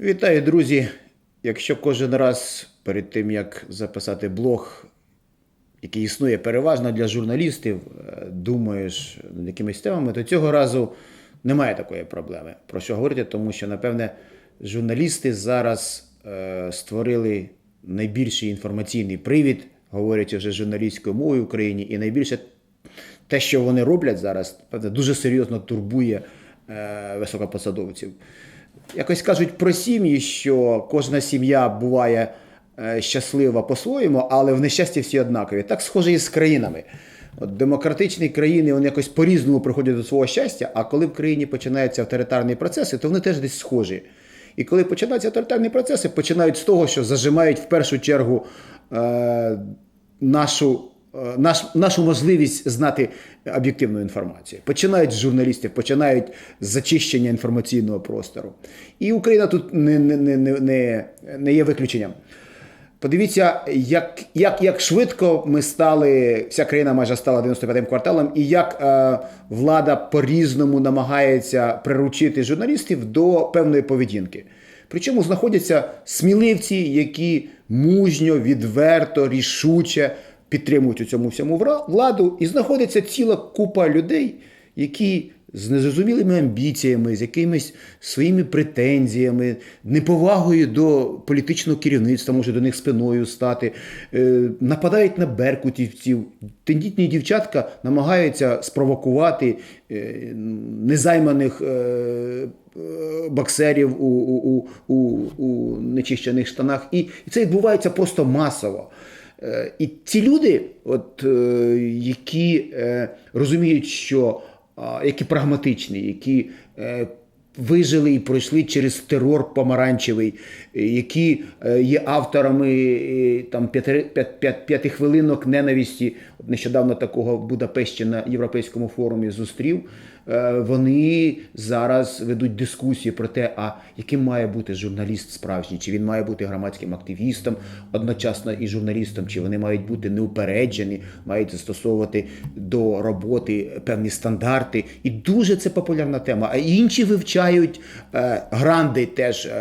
Вітаю, друзі! Якщо кожен раз перед тим, як записати блог, який існує переважно для журналістів, е, думаєш над якимись темами, то цього разу немає такої проблеми. Про що говорити? Тому що, напевне, журналісти зараз е, створили найбільший інформаційний привід, говорячи вже журналістською мовою в Україні, і найбільше те, що вони роблять зараз, дуже серйозно турбує е, високопосадовців. Якось кажуть про сім'ї, що кожна сім'я буває е, щаслива по-своєму, але в нещасті всі однакові. Так схоже і з країнами. От демократичні країни вони якось по-різному приходять до свого щастя, а коли в країні починаються авторитарні процеси, то вони теж десь схожі. І коли починаються авторитарні процеси, починають з того, що зажимають в першу чергу е, нашу наш, нашу можливість знати об'єктивну інформацію. Починають з журналістів, починають з зачищення інформаційного простору. І Україна тут не, не, не, не, не, не є виключенням. Подивіться, як, як, як швидко ми стали, вся країна майже стала 95-м кварталом, і як е, влада по-різному намагається приручити журналістів до певної поведінки. Причому знаходяться сміливці, які мужньо, відверто, рішуче підтримують у цьому всьому владу, і знаходиться ціла купа людей, які з незрозумілими амбіціями, з якимись своїми претензіями, неповагою до політичного керівництва, може до них спиною стати, е, нападають на беркутівців. Тендітні дівчатка намагаються спровокувати е, незайманих е, боксерів у, у, у, у, у нечищених штанах. І це відбувається просто масово. Е, І ці люди, от, е, які е, розуміють, що які прагматичні, які е, вижили і пройшли через терор помаранчевий, е, які е, є авторами е, там п'яти, п'ят, п'ят, ненависті. Нещодавно такого в Будапешті на Європейському форумі зустрів. Е, Вони зараз ведуть дискусії про те, а яким має бути журналіст справжній, чи він має бути громадським активістом одночасно і журналістом, чи вони мають бути неупереджені, мають застосовувати до роботи певні стандарти. І дуже це популярна тема. А інші вивчають е, гранди, теж е,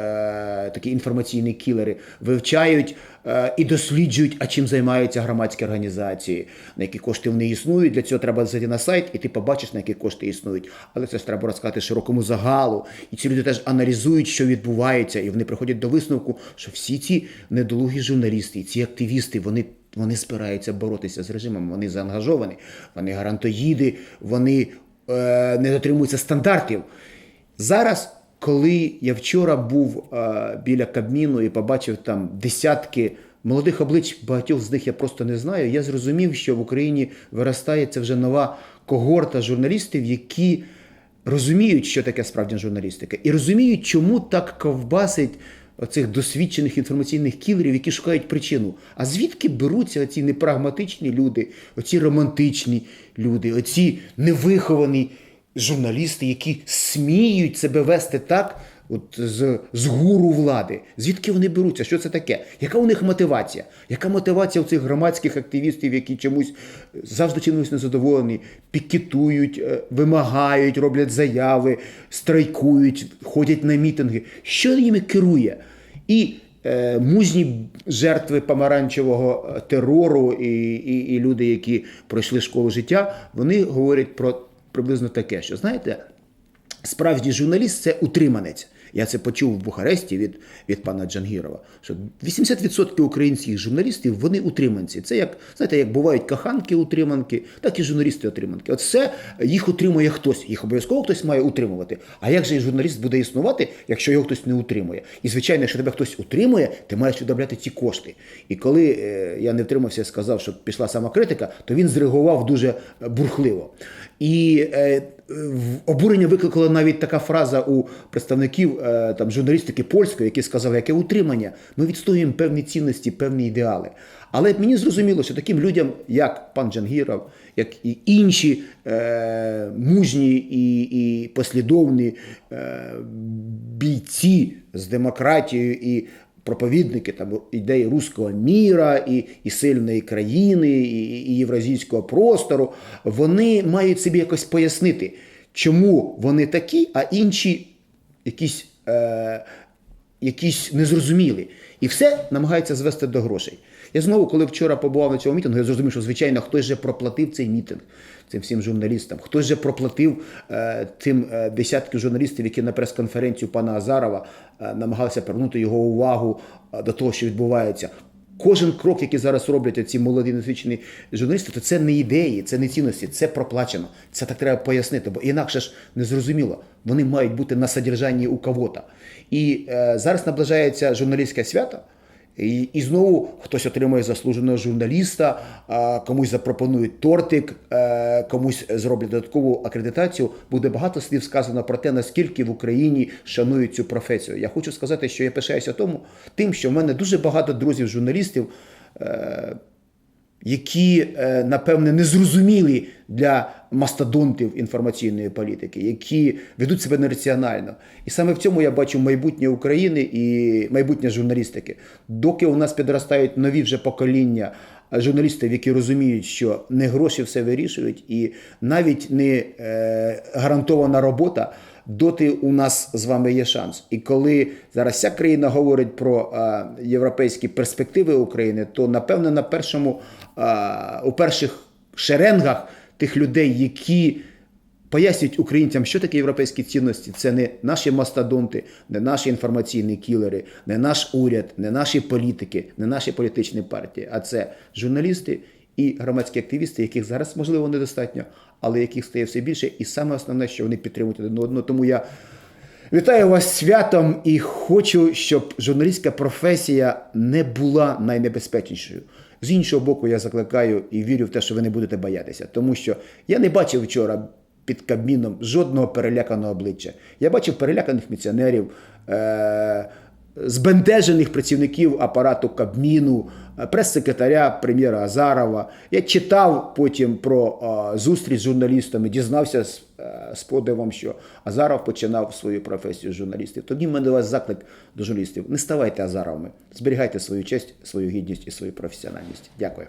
такі інформаційні кілери, вивчають. Е, І досліджують, а чим займаються громадські організації, на які кошти вони існують. Для цього треба зайти на сайт, і ти побачиш, на які кошти існують. Але це ж треба розказати широкому загалу. І ці люди теж аналізують, що відбувається, і вони приходять до висновку, що всі ці недолугі журналісти, ці активісти, вони. Вони збираються боротися з режимом, вони заангажовані, вони гарантоїди, вони е, не дотримуються стандартів. Зараз, коли я вчора був е, біля Кабміну і побачив там десятки молодих облич, багатьох з них я просто не знаю, я зрозумів, що в Україні виростає це вже нова когорта журналістів, які розуміють, що таке справжня журналістика, і розуміють, чому так ковбасить оцих досвідчених інформаційних кілерів, які шукають причину. А звідки беруться оці непрагматичні люди, оці романтичні люди, оці невиховані журналісти, які сміють себе вести так, от з, з гуру влади. Звідки вони беруться? Що це таке? Яка у них мотивація? Яка мотивація у цих громадських активістів, які чомусь завжди чимось незадоволені, пікетують, е, вимагають, роблять заяви, страйкують, ходять на мітинги? Що ними керує? І е, мужні жертви помаранчевого е, терору і, і, і люди, які пройшли школу життя, вони говорять про приблизно таке, що знаєте, справжній журналіст це утриманець. Я це почув в Бухаресті від, від пана Джангірова. Що 80% українських журналістів вони утриманці. Це як знаєте, як бувають каханки утриманки, так і журналісти утриманки. От все їх утримує хтось. Їх обов'язково хтось має утримувати. А як же журналіст буде існувати, якщо його хтось не утримує? І звичайно, якщо тебе хтось утримує, ти маєш відробляти ці кошти. І коли е, я не втримався, сказав, що пішла самокритика, то він зреагував дуже е, бурхливо. І е, обурення викликала навіть така фраза у представників е, там, журналістики польської, які сказали, яке утримання. Ми відстоюємо певні цінності, певні ідеали. Але мені зрозуміло, що таким людям, як пан Джангіров, як і інші е, мужні і, і послідовні е, бійці з демократією і проповідники там ідеї руського міра і, і сильної країни, і, і євразійського простору, вони мають собі якось пояснити, чому вони такі, а інші якісь е, якісь незрозумілі. І все намагаються звести до грошей. Я знову, коли вчора побував на цьому мітингу, я зрозумів, що звичайно хтось же проплатив цей мітинг цим всім журналістам. Хтось же проплатив е, тим е, десятки журналістів, які на прес-конференцію пана Азарова е, намагалися привернути його увагу е, до того, що відбувається. Кожен крок, який зараз роблять ці молоді досвідчені журналісти, то це не ідеї, це не цінності, це проплачено. Це так треба пояснити, бо інакше ж не зрозуміло. Вони мають бути на содержанні у кого-то. І е, зараз наближається журналістське свято. І, і знову хтось отримує заслуженого журналіста, комусь запропонують тортик, е, комусь зроблять додаткову акредитацію. Буде багато слів сказано про те, наскільки в Україні шанують цю професію. Я хочу сказати, що я пишаюся тому, тим, що в мене дуже багато друзів-журналістів. Е, які, е, напевне, незрозумілі для мастодонтів інформаційної політики, які ведуть себе нераціонально. І саме в цьому я бачу майбутнє України і майбутнє журналістики. Доки у нас підростають нові вже покоління журналістів, які розуміють, що не гроші все вирішують, і навіть не е, гарантована робота. Доти у нас з вами є шанс. І коли зараз вся країна говорить про а, європейські перспективи України, то напевно на першому а, у перших шеренгах тих людей, які пояснюють українцям, що таке європейські цінності, це не наші мастодонти, не наші інформаційні кілери, не наш уряд, не наші політики, не наші політичні партії, а це журналісти і громадські активісти, яких зараз можливо недостатньо, але яких стає все більше, і саме основне, що вони підтримують один одного. Тому я вітаю вас святом і хочу, щоб журналістська професія не була найнебезпечнішою. З іншого боку, я закликаю і вірю в те, що ви не будете боятися, тому що я не бачив вчора під Кабміном жодного переляканого обличчя. Я бачив переляканих міліціонерів. Е- збентежених працівників апарату Кабміну, е, прес-секретаря прем'єра Азарова. Я читав потім про зустріч з журналістами, дізнався з, е, з подивом, що Азаров починав свою професію журналістів. Тоді в мене вас заклик до журналістів. Не ставайте Азаровими, зберігайте свою честь, свою гідність і свою професіональність. Дякую.